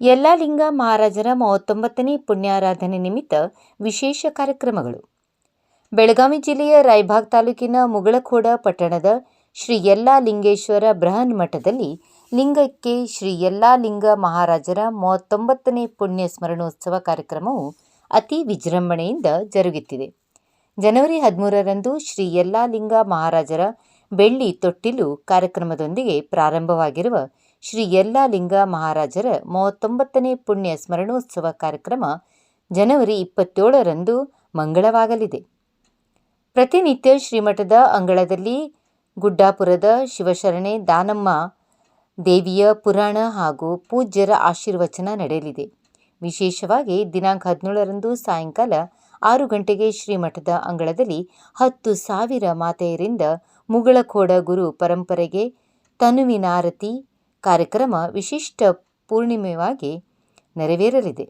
ಯಲ್ಲಾಲಿಂಗ ಮಹಾರಾಜರ ಮೂವತ್ತೊಂಬತ್ತನೇ ಪುಣ್ಯಾರಾಧನೆ ನಿಮಿತ್ತ ವಿಶೇಷ ಕಾರ್ಯಕ್ರಮಗಳು. ಬೆಳಗಾವಿ ಜಿಲ್ಲೆಯ ರಾಯಬಾಗ್ ತಾಲೂಕಿನ ಮುಗಳಖೋಡ ಪಟ್ಟಣದ ಶ್ರೀ ಯಲ್ಲಾಲಿಂಗೇಶ್ವರ ಬೃಹನ್ ಮಠದಲ್ಲಿ ಲಿಂಗಕ್ಕೆ ಶ್ರೀ ಯಲ್ಲಾಲಿಂಗ ಮಹಾರಾಜರ ಮೂವತ್ತೊಂಬತ್ತನೇ ಪುಣ್ಯ ಸ್ಮರಣೋತ್ಸವ ಕಾರ್ಯಕ್ರಮವು ಅತಿ ವಿಜೃಂಭಣೆಯಿಂದ ಜರುಗುತ್ತಿದೆ. ಜನವರಿ ಹದಿಮೂರರಂದು ಶ್ರೀ ಯಲ್ಲಾಲಿಂಗ ಮಹಾರಾಜರ ಬೆಳ್ಳಿ ತೊಟ್ಟಿಲು ಕಾರ್ಯಕ್ರಮದೊಂದಿಗೆ ಪ್ರಾರಂಭವಾಗಿರುವ ಶ್ರೀ ಯಲ್ಲಾಲಿಂಗ ಮಹಾರಾಜರ ಮೂವತ್ತೊಂಬತ್ತನೇ ಪುಣ್ಯ ಸ್ಮರಣೋತ್ಸವ ಕಾರ್ಯಕ್ರಮ ಜನವರಿ ಇಪ್ಪತ್ತೇಳರಂದು ಮಂಗಳವಾಗಲಿದೆ. ಪ್ರತಿನಿತ್ಯ ಶ್ರೀಮಠದ ಅಂಗಳದಲ್ಲಿ ಗುಡ್ಡಾಪುರದ ಶಿವಶರಣೆ ದಾನಮ್ಮ ದೇವಿಯ ಪುರಾಣ ಹಾಗೂ ಪೂಜ್ಯರ ಆಶೀರ್ವಚನ ನಡೆಯಲಿದೆ. ವಿಶೇಷವಾಗಿ ದಿನಾಂಕ ಹದಿನೇಳರಂದು ಸಾಯಂಕಾಲ ಆರು ಗಂಟೆಗೆ ಶ್ರೀಮಠದ ಅಂಗಳದಲ್ಲಿ ಹತ್ತು ಸಾವಿರ ಮಾತೆಯರಿಂದ ಮುಗಳಖೋಡ ಗುರು ಪರಂಪರೆಗೆ ತನುವಿನಾರತಿ ಕಾರ್ಯಕ್ರಮ ವಿಶಿಷ್ಟ ಪೂರ್ಣಿಮೆಯಾಗಿ ನೆರವೇರಲಿದೆ.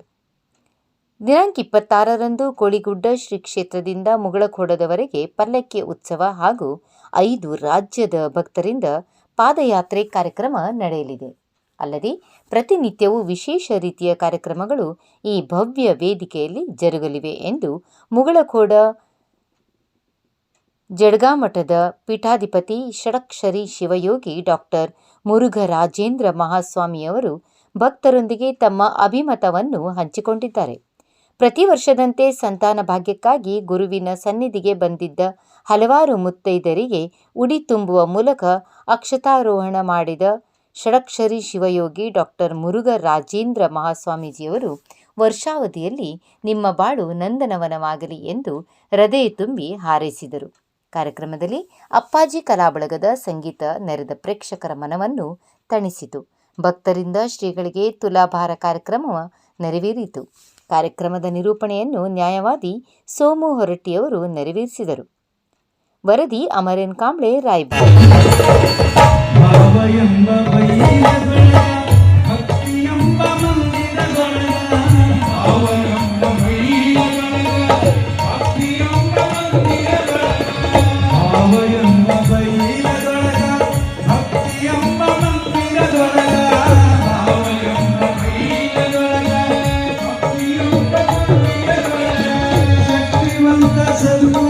ದಿನಾಂಕ ಇಪ್ಪತ್ತಾರರಂದು ಕೋಳಿಗುಡ್ಡ ಶ್ರೀ ಕ್ಷೇತ್ರದಿಂದ ಮುಗಳಖೋಡದವರೆಗೆ ಪಲ್ಲಕ್ಕಿ ಉತ್ಸವ ಹಾಗೂ ಐದು ರಾಜ್ಯದ ಭಕ್ತರಿಂದ ಪಾದಯಾತ್ರೆ ಕಾರ್ಯಕ್ರಮ ನಡೆಯಲಿದೆ. ಅಲ್ಲದೆ ಪ್ರತಿನಿತ್ಯವೂ ವಿಶೇಷ ರೀತಿಯ ಕಾರ್ಯಕ್ರಮಗಳು ಈ ಭವ್ಯ ವೇದಿಕೆಯಲ್ಲಿ ಜರುಗಲಿವೆ ಎಂದು ಮುಗಳಖೋಡ ಜಡ್ಗಾಮಠದ ಪೀಠಾಧಿಪತಿ ಷಡಕ್ಷರಿ ಶಿವಯೋಗಿ ಡಾಕ್ಟರ್ ಮುರುಘರಾಜೇಂದ್ರ ಮಹಾಸ್ವಾಮಿಯವರು ಭಕ್ತರೊಂದಿಗೆ ತಮ್ಮ ಅಭಿಮತವನ್ನು ಹಂಚಿಕೊಂಡಿದ್ದಾರೆ. ಪ್ರತಿ ವರ್ಷದಂತೆ ಸಂತಾನ ಭಾಗ್ಯಕ್ಕಾಗಿ ಗುರುವಿನ ಸನ್ನಿಧಿಗೆ ಬಂದಿದ್ದ ಹಲವಾರು ಮುತ್ತೈದರಿಗೆ ಉಡಿ ತುಂಬುವ ಮೂಲಕ ಅಕ್ಷತಾರೋಹಣ ಮಾಡಿದ ಷಡಕ್ಷರಿ ಶಿವಯೋಗಿ ಡಾಕ್ಟರ್ ಮುರುಘ ರಾಜೇಂದ್ರ ಮಹಾಸ್ವಾಮೀಜಿಯವರು ವರ್ಷಾವಧಿಯಲ್ಲಿ ನಿಮ್ಮ ಬಾಳು ನಂದನವನವಾಗಲಿ ಎಂದು ಹೃದಯ ತುಂಬಿ ಹಾರೈಸಿದರು. ಕಾರ್ಯಕ್ರಮದಲ್ಲಿ ಅಪ್ಪಾಜಿ ಕಲಾಬಳಗದ ಸಂಗೀತ ನೆರೆದ ಪ್ರೇಕ್ಷಕರ ಮನವನ್ನು ತಣಿಸಿತು. ಭಕ್ತರಿಂದ ಶ್ರೀಗಳಿಗೆ ತುಲಾಭಾರ ಕಾರ್ಯಕ್ರಮ ನೆರವೇರಿತು. ಕಾರ್ಯಕ್ರಮದ ನಿರೂಪಣೆಯನ್ನು ನ್ಯಾಯವಾದಿ ಸೋಮು ಹೊರಟ್ಟಿಯವರು ನೆರವೇರಿಸಿದರು. ವರದಿ ಅಮರೇನ್ ಕಾಂಬ್ಳೆ ರಾಯಬಾಗ್ achando